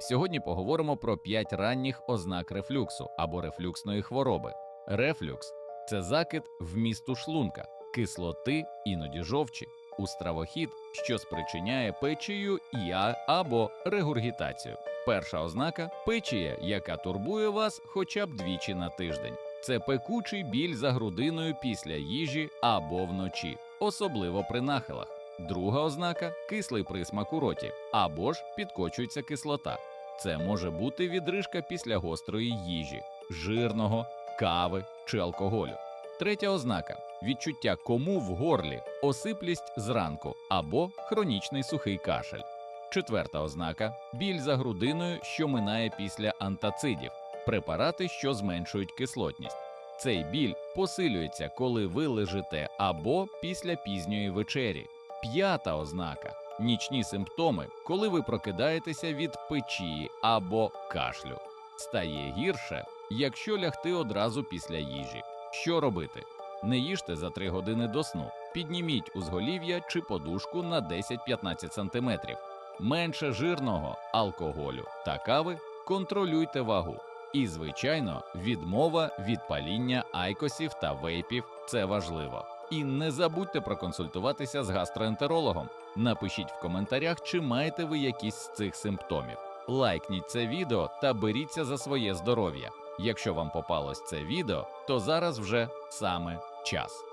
Сьогодні поговоримо про 5 ранніх ознак рефлюксу або рефлюксної хвороби. Рефлюкс це закид вмісту шлунка, кислоти, іноді жовчі, у стравохід, що спричиняє печію я або регургітацію. Перша ознака печія, яка турбує вас хоча б двічі на тиждень. Це пекучий біль за грудиною після їжі або вночі, особливо при нахилах. Друга ознака кислий присмак у роті, або ж підкочується кислота. Це може бути відрижка після гострої їжі, жирного, кави чи алкоголю. Третя ознака відчуття кому в горлі, осиплість зранку або хронічний сухий кашель. Четверта ознака біль за грудиною, що минає після антацидів, препарати, що зменшують кислотність. Цей біль посилюється, коли ви лежите або після пізньої вечері. П'ята ознака нічні симптоми, коли ви прокидаєтеся від печії або кашлю. Стає гірше, якщо лягти одразу після їжі. Що робити? Не їжте за 3 години до сну. Підніміть узголів'я чи подушку на 10-15 см. Менше жирного, алкоголю та кави контролюйте вагу. І, звичайно, відмова від паління айкосів та вейпів це важливо. І не забудьте проконсультуватися з гастроентерологом. Напишіть в коментарях, чи маєте ви якісь з цих симптомів. Лайкніть це відео та беріться за своє здоров'я. Якщо вам попалось це відео, то зараз вже саме час.